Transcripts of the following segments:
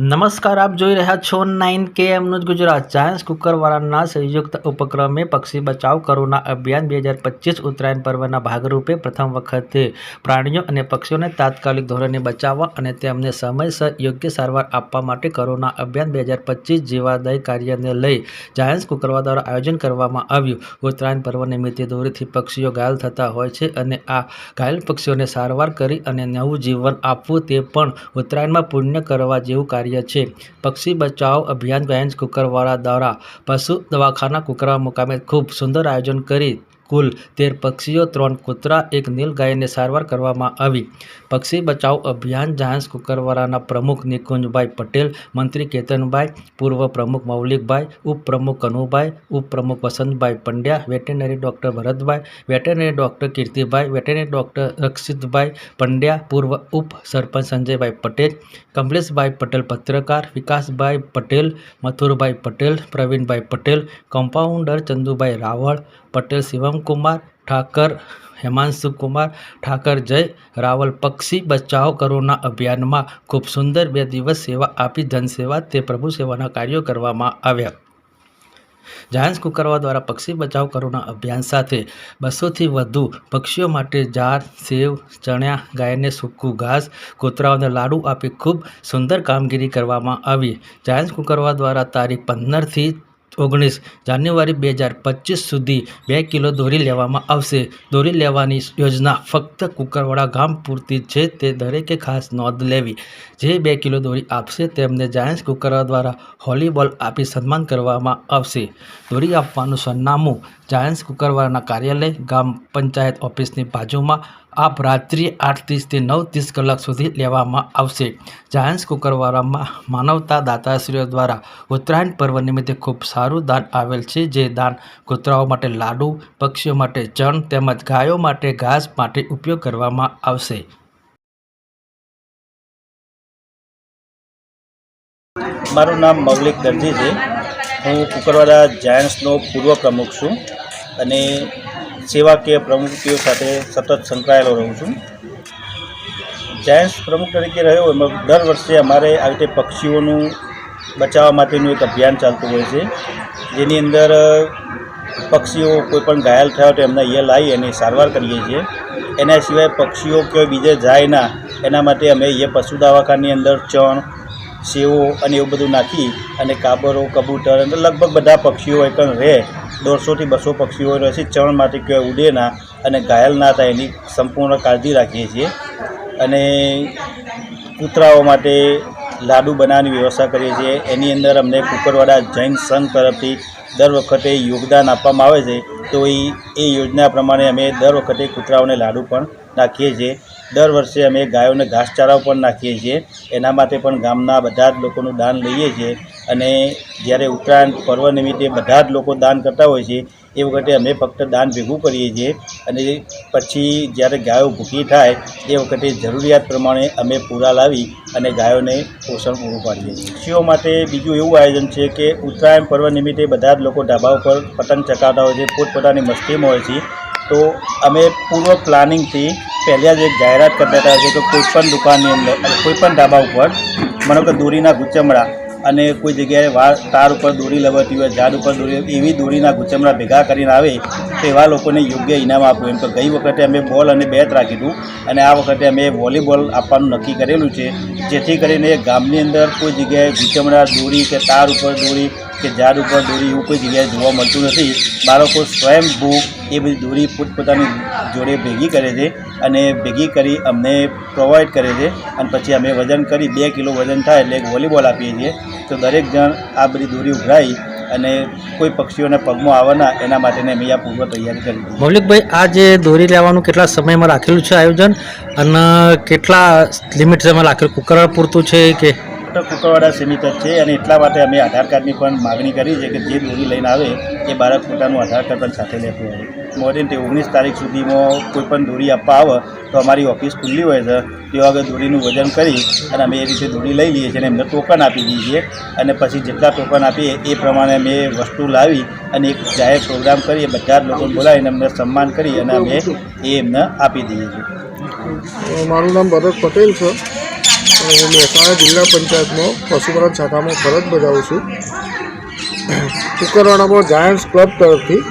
નમસ્કાર, આપ જોઈ રહ્યા છો નાઇન કે એમનું જ ગુજરાત. જાયન્સ કુકરવાળાના સંયુક્ત ઉપક્રમે પક્ષી બચાવ કરુણા અભિયાન બે હજાર પચીસ ઉત્તરાયણ પર્વના ભાગરૂપે પ્રથમ વખતે પ્રાણીઓ અને પક્ષીઓને તાત્કાલિક ધોરણે બચાવવા અને તેમને સમયસર યોગ્ય સારવાર આપવા માટે કરુણા અભિયાન બે હજાર પચીસ જીવાદય કાર્યને લઈ જાયન્સ કુકરવા દ્વારા આયોજન કરવામાં આવ્યું. ઉત્તરાયણ પર્વ નિમિત્તે દોરીથી પક્ષીઓ ઘાયલ થતા હોય છે અને આ ઘાયલ પક્ષીઓને સારવાર કરી અને નવું જીવન આપવું તે પણ ઉત્તરાયણમાં પુણ્ય કરવા જેવું કાર્ય છે. પક્ષી બચાવ અભિયાન ગાયન્સ કુકરવાળા દ્વારા પશુ દવાખાના કુકરવા મુકામે ખૂબ સુંદર આયોજન કરી કુલ તેર પક્ષીઓ, ત્રણ કૂતરા, એક નીલગાયને સારવાર કરવામાં આવી. પક્ષી બચાવ અભિયાન જાયન્સ કુકરવાળાના પ્રમુખ નિકુંજભાઈ પટેલ, મંત્રી કેતનભાઈ, પૂર્વ પ્રમુખ મૌલિકભાઈ, ઉપપ્રમુખ કનુભાઈ, ઉપપ્રમુખ Vasantbhai Pandya, veterinary doctor Bharatbhai, veterinary doctor Kirtibhai, veterinary doctor Rakshitbhai Pandya, પૂર્વ ઉપ સરપંચ સંજયભાઈ પટેલ, કમલેશભાઈ પટેલ પત્રકાર, વિકાસભાઈ પટેલ, મથુરભાઈ પટેલ, પ્રવીણભાઈ પટેલ, કમ્પાઉન્ડર ચંદુભાઈ રાવળ પટેલ શિવમકુમાર ઠાકર હેમાંશુકુમાર ઠાકર જય, રાવલ પક્ષી, બચાવ કરોના અભિયાનમાં ખૂબ સુંદર બે દિવસ સેવા આપી, જનસેવા તે પ્રભુ સેવાના કાર્યો કરવામાં આવ્યા. જાયન્સ કુકરવા દ્વારા પક્ષી બચાવ કરોના અભિયાન સાથે બસોથી વધુ પક્ષીઓ માટે ઝાડ સેવ, ચણ્યા, ગાયને સૂકું ઘાસ, કૂતરાઓને લાડુ આપી ખૂબ સુંદર કામગીરી કરવામાં આવી. જાયન્સ કુકરવા દ્વારા તારીખ પંદરથી ઓગણીસ જાન્યુઆરી બે હજાર પચીસ સુધી બે કિલો દોરી લેવામાં આવશે. દોરી લેવાની યોજના ફક્ત કુકરવાડા ગામ પૂરતી છે તે દરેકે ખાસ નોંધ લેવી. જે બે કિલો દોરી આપશે તેમને જાયન્સ કુકરવા દ્વારા હોલીબોલ આપી સન્માન કરવામાં આવશે. દોરી આપવાનું સરનામું જાયન્સ કુકરવાના કાર્યાલય, ગામ પંચાયત ઓફિસની બાજુમાં આપ રાત્રિ આઠ ત્રીસથી નવ ત્રીસ કલાક સુધી લેવામાં આવશે. જાયન્સ કુકરવારામાં માનવતા દાતાશ્રીઓ દ્વારા ઉત્તરાયણ પર્વ નિમિત્તે ખૂબ સારું દાન આવેલ છે, જે દાન કૂતરાઓ માટે લાડુ, પક્ષીઓ માટે ચણ તેમજ ગાયો માટે ઘાસ માટે ઉપયોગ કરવામાં આવશે. મારું નામ મૌલિક દરજી છે. હું કુકરવાડા જાયન્ટ્સનો પૂર્વ પ્રમુખ છું અને સેવાકીય પ્રવૃત્તિઓ સાથે સતત સંકળાયેલો રહું છું. જાયન્ટ્સ પ્રમુખ તરીકે રહ્યો એમાં દર વર્ષે અમારે આવી રીતે પક્ષીઓનું બચાવવા માટેનું એક અભિયાન ચાલતું હોય છે. જેની અંદર પક્ષીઓ કોઈપણ ઘાયલ થયા હોય તો એમના અહીંયા લાવી અને સારવાર કરીએ છીએ. એના સિવાય પક્ષીઓ કોઈ બીજે જાય ના, એના માટે અમે એ પશુ દવાખાની અંદર ચણ સેવો અને એવું બધું નાખી અને કાબરો, કબૂતર અને લગભગ બધા પક્ષીઓ પણ રહે. દોઢસોથી બસો પક્ષીઓ રહે છે ચણ માટે કે ઉડે અને ઘાયલ ના થાય એની સંપૂર્ણ કાળજી રાખીએ છીએ. અને કૂતરાઓ માટે લાડુ બનાવવાની વ્યવસ્થા કરીએ છીએ. એની અંદર અમને કુકરવાડા જૈન સંઘ તરફથી દર વખતે યોગદાન આપવામાં આવે છે. તો એ યોજના પ્રમાણે અમે દર વખતે કૂતરાઓને લાડુ પણ નાખીએ છીએ. દર વર્ષે અમે ગાયોને ઘાસચારાઓ પણ નાખીએ છીએ. એના માટે પણ ગામના બધા જ લોકોનું દાન લઈએ છીએ અને જ્યારે ઉત્તરાયણ પર્વ નિમિત્તે બધા જ લોકો દાન કરતા હોય છે, એ વખતે અમે ફક્ત દાન ભેગું કરીએ છીએ અને પછી જ્યારે ગાયો ભૂખી થાય, એ વખતે જરૂરિયાત પ્રમાણે અમે પૂરા લાવી અને ગાયોને પોષણ પૂરું પાડીએ છીએ. પક્ષીઓ માટે બીજું એવું આયોજન છે કે ઉત્તરાયણ પર્વ નિમિત્તે બધા જ લોકો ધાબા ઉપર પતંગ ચકાવતા હોય છે, પોતપોતાની મસ્તીમાં હોય છે તો અમે પૂર્વ પ્લાનિંગથી પહેલાં જ એક જાહેરાત કરતા હતા કે કોઈપણ દુકાનની અંદર કોઈપણ ઢાબા ઉપર, માનો કે દોરીના ગુચમડા અને કોઈ જગ્યાએ વાર તાર ઉપર દોરી લવાતી હોય, ઝાડ ઉપર દોરી એવી દોરીના ગુચમડા ભેગા કરીને આવે તો એવા લોકોને યોગ્ય ઇનામ આપવું એમ. તો ગઈ વખતે અમે બોલ અને બેટ રાખીશું અને આ વખતે અમે વોલીબોલ આપવાનું નક્કી કરેલું છે, જેથી કરીને ગામની અંદર કોઈ જગ્યાએ ગુચમડા દોરી કે તાર ઉપર દોરી કે ઝાડ ઉપર દોરી એવું કોઈ જગ્યાએ જોવા મળતું નથી. બાળકો સ્વયંભૂ એ બધી દોરી પોતપોતાની જોડે ભેગી કરે છે અને ભેગી કરી અમને પ્રોવાઈડ કરે છે અને પછી અમે વજન કરી, બે કિલો વજન થાય એટલે એક વોલીબોલ આપીએ છીએ. તો દરેક જણ આ બધી દોરી ઉઘરાઈ અને કોઈ પક્ષીઓને પગમાં આવવાના એના માટેને અમે આ પૂર્વ તૈયારી કરી મૌલિકભાઈ, આ જે દોરી લેવાનું કેટલા સમયમાં રાખેલું છે આયોજન? અને કેટલા લિમિટ સમય રાખેલું? કુકર પૂરતું છે કે ફક્ત કુકરવાડા સીમિત જ છે અને એટલા માટે અમે આધાર કાર્ડની પણ માગણી કરી છે કે જે દોરી લઈને આવે એ બાળક પોતાનું આધાર કાર્ડ પણ સાથે લેતું હોય. મોડેન તે ઓગણીસ તારીખ સુધીમાં કોઈપણ દોરી આપવા આવે તો અમારી ઓફિસ ખુલ્લી હોય છે. તેઓ આગળ દોરીનું વજન કરી અને અમે એ રીતે દોરી લઈ લઈએ છીએ અને એમને ટોકન આપી દઈએ છીએ. અને પછી જેટલા ટોકન આપીએ એ પ્રમાણે અમે વસ્તુ લાવી અને એક જાહેર પ્રોગ્રામ કરી બધા જ લોકોને બોલાવીને અમને સન્માન કરી અને અમે એ એમને આપી દઈએ છીએ. મારું નામ ભરત પટેલ છે. હું મહેસાણા જિલ્લા પંચાયતમાં પશુપાલન શાખામાં ફરજ બજાવું છું. કુકરવાડામાં જાયન્ટ્સ ક્લબ તરફથી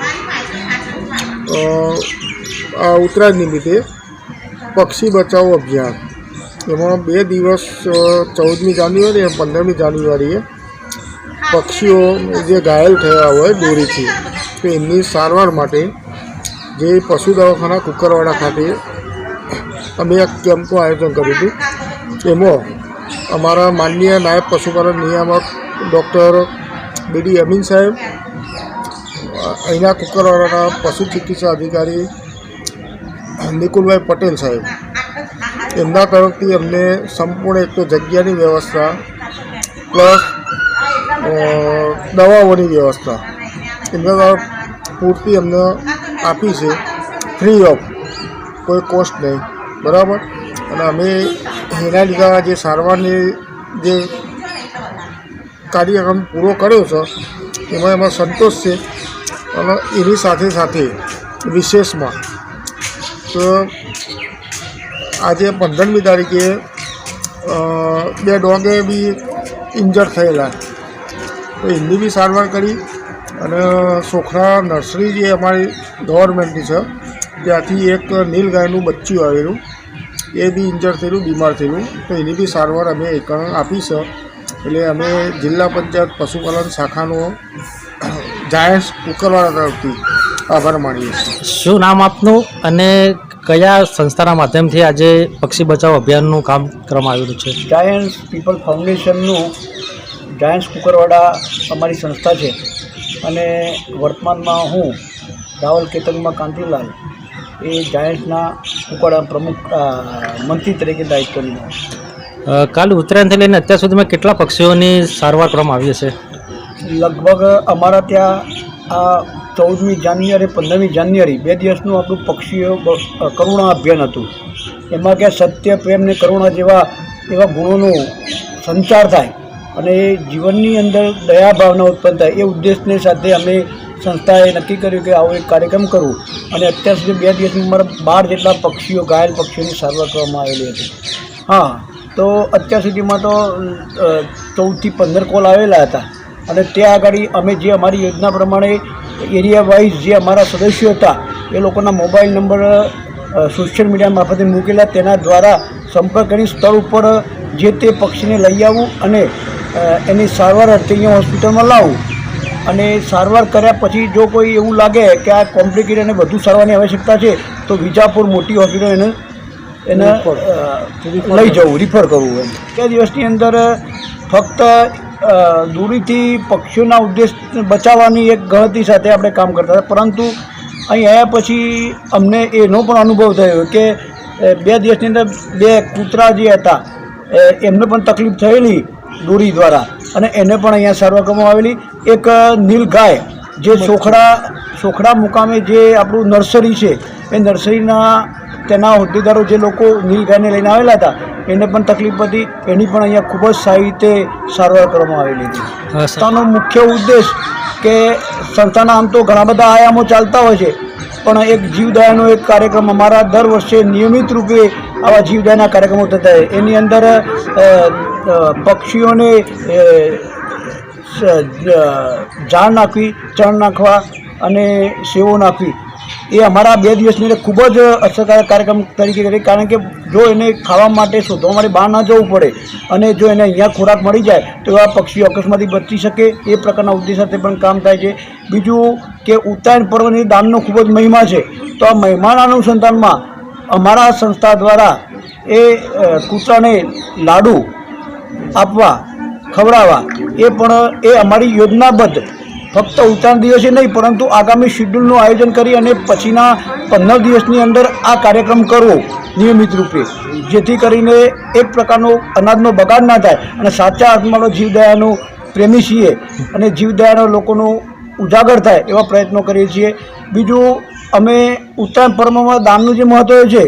આ ઉત્તરાયણ નિમિત્તે પક્ષી બચાવો અભિયાન. એમાં બે દિવસ ચૌદમી જાન્યુઆરી અને પંદરમી જાન્યુઆરીએ પક્ષીઓ જે ઘાયલ થયા હોય દોરીથી, તો એમની સારવાર માટે જે પશુ દવાખાના કુકરવાડા ખાતે અમે એક કેમ્પનું આયોજન કર્યું હતું. એમાં અમારા માનનીય નાયબ પશુપાલન નિયામક ડૉક્ટર બીડી અમીન સાહેબ, અહીંના કુકરવાડાના પશુ ચિકિત્સા અધિકારી નિકુલભાઈ પટેલ સાહેબ. એમના તરફથી અમને સંપૂર્ણ એક તો જગ્યાની વ્યવસ્થા પ્લસ દવાઓની વ્યવસ્થા. એમના તરફ પૂરતી અમને આપી છે. Free of. કોઈ કોસ્ટ નહીં. બરાબર? અને અમે એના લીધે જે સારવારની જે કાર્યક્રમ પૂરો કર્યો છે, એમાં એમાં સંતોષ છે અને એની સાથે સાથે વિશેષમાં તો આજે પંદરમી તારીખે બે ડોગે બી ઇન્જર થયેલા. તો એમની બી સારવાર કરી અને સોખરા નર્સરી જે અમારી ગવર્મેન્ટની છે, ત્યાંથી એક નીલ ગાયનું બચ્ચું આવેલું. એ બી ઇન્જર થયેલું બીમાર થયેલું. તો એની બી સારવાર અમે એકરણ આપી છે. એટલે અમે જિલ્લા પંચાયત પશુપાલન શાખાનો જાયન્ટ્સ કુકરવાડા તરફથી આભાર માનીએ છીએ. શું નામ આપનું અને કયા સંસ્થાના માધ્યમથી આજે પક્ષી બચાવ અભિયાનનું કામ કરવામાં આવેલું છે? જાયન્સ પીપલ ફાઉન્ડેશનનું જાયન્સ કુકરવાડા અમારી સંસ્થા છે. અને વર્તમાનમાં હું રાવલ કેતનમાં કાંતિલાલ એ જાયન્ટ્સના કુકરવાડા પ્રમુખ મંત્રી તરીકે દાયિત્વ લીધું. કાલ ઉત્તરાયણથી લઈને અત્યાર સુધીમાં કેટલા પક્ષીઓની સારવાર કરવામાં આવી હશે? લગભગ અમારા ત્યાં આ ચૌદમી જાન્યુઆરી પંદરમી જાન્યુઆરી બે દિવસનું આપણું પક્ષીઓ કરુણા અભિયાન હતું. એમાં કે સત્ય પ્રેમ ને કરુણા જેવા એવા ગુણોનો સંચાર થાય અને એ જીવનની અંદર દયા ભાવના ઉત્પન્ન થાય એ ઉદ્દેશને સાથે અમે સંસ્થાએ નક્કી કર્યું કે આવો એક કાર્યક્રમ કરવું અને અત્યાર સુધી બે દિવસની અમારા બાર જેટલા પક્ષીઓ, ઘાયલ પક્ષીઓની સારવાર કરવામાં આવેલી હતી. હા, તો અત્યાર સુધીમાં તો ચૌદથી પંદર કોલ આવેલા હતા. અને ત્યાં આગળ અમે જે અમારી યોજના પ્રમાણે એરિયા વાઇઝ જે અમારા સદસ્યો હતા, એ લોકોના મોબાઈલ નંબર સોશિયલ મીડિયા મારફતે મૂકેલા, તેના દ્વારા સંપર્ક કરી સ્થળ ઉપર જે તે પક્ષીને લઈ આવવું અને એની સારવાર અર્થે અહીંયા હોસ્પિટલમાં લાવવું અને સારવાર કર્યા પછી જો કોઈ એવું લાગે કે આ કોમ્પ્લિકેટેડ અને વધુ સારવારની આવશ્યકતા છે તો વિજાપુર મોટી હોસ્પિટલ એને એને લઈ જવું રિફર કરવું એમ. બે દિવસની અંદર ફક્ત દૂરીથી પક્ષીઓના ઉદ્દેશ બચાવવાની એક ગણતરી સાથે આપણે કામ કરતા હતા. પરંતુ અહીં આવ્યા પછી અમને એનો પણ અનુભવ થયો કે બે દિવસની અંદર બે કૂતરા જે હતા એમને પણ તકલીફ થયેલી દોરી દ્વારા. અને એને પણ અહીંયા સારવાર કરવામાં આવેલી. એક અ, નીલ ગાય જે સોખડા સોખડા મુકામે જે આપણું નર્સરી છે એ નર્સરીના તેના હોદ્દેદારો જે લોકો નીલગાયને લઈને આવેલા હતા એને પણ તકલીફ હતી. એની પણ અહીંયા ખૂબ જ સારી રીતે સારવાર કરવામાં આવેલી હતી. સંસ્થાનો મુખ્ય ઉદ્દેશ કે સંસ્થાના આમ તો ઘણા બધા આયામો ચાલતા હોય છે પણ એક જીવદયાનો એક કાર્યક્રમ અમારા દર વર્ષે નિયમિત રૂપે આવા જીવદયાના કાર્યક્રમો થતા હોય એની અંદર પક્ષીઓને ઝાડ નાખવી, ચણ નાખવા અને સેવો નાખવી. એ અમારા બે દિવસની ખૂબ જ અસરકારક કાર્યક્રમ તરીકે કરી. કારણ કે જો એને ખાવા માટે શોધવા માટે બહાર ના જવું પડે અને જો એને અહીંયા ખોરાક મળી જાય, તો એવા પક્ષીઓ અકસ્માતથી બચી શકે. એ પ્રકારના ઉદ્દેશ સાથે પણ કામ થાય છે. બીજું કે ઉત્તરાયણ પર્વની દાનનો ખૂબ જ મહિમા છે. તો આ મહેમાન અનુસંધાનમાં અમારા સંસ્થા દ્વારા એ કૂતરાને લાડુ આપવા ખવડાવવા. એ પણ, એ અમારી યોજનાબદ્ધ. ફક્ત ઉત્તરાયણ દિવસે નહીં, પરંતુ આગામી શિડ્યુલનું આયોજન કરી અને પછીના પંદર દિવસની અંદર આ કાર્યક્રમ કરવો નિયમિત રૂપે. જેથી કરીને એક પ્રકારનો અનાજનો બગાડ ના થાય અને સાચા અર્થમાં જીવદયાનું પ્રેમી છીએ અને જીવદયાના લોકોનું ઉજાગર થાય એવા પ્રયત્નો કરીએ છીએ. બીજું, અમે ઉત્તરાયણ પર્વમાં દાનનું જે મહત્ત્વ છે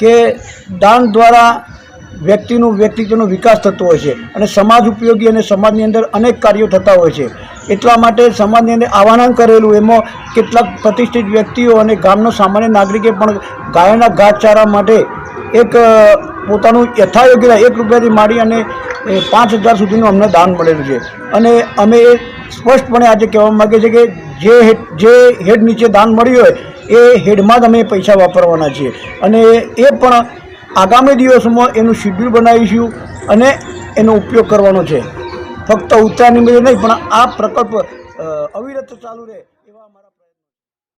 કે દાન દ્વારા વ્યક્તિનું વ્યક્તિત્વનો વિકાસ થતો હોય છે અને સમાજ ઉપયોગી અને સમાજની અંદર અનેક કાર્યો થતા હોય છે. એટલા માટે સમાજની અંદર આહ્વાન કરેલું એમાં કેટલાક પ્રતિષ્ઠિત વ્યક્તિઓ અને ગામનો સામાન્ય નાગરિકે પણ ગાયોના ઘાસચારા માટે એક પોતાનું યથાયોગ્ય એક રૂપિયાથી માંડી અને પાંચ હજાર સુધીનું અમને દાન મળેલું છે. અને અમે એ સ્પષ્ટપણે આજે કહેવા માગીએ છીએ કે જે હેડ જે હેડ નીચે દાન મળ્યું હોય, એ હેડમાં જ અમે પૈસા વાપરવાના છીએ. અને એ પણ આગામી દિવસોમાં એનું શિડ્યુલ બનાવીશું અને એનો ઉપયોગ કરવાનો છે. ફક્ત ઉત્તરાયણની નહીં, પણ આ પ્રકલ્પ અવિરત ચાલુ રહે.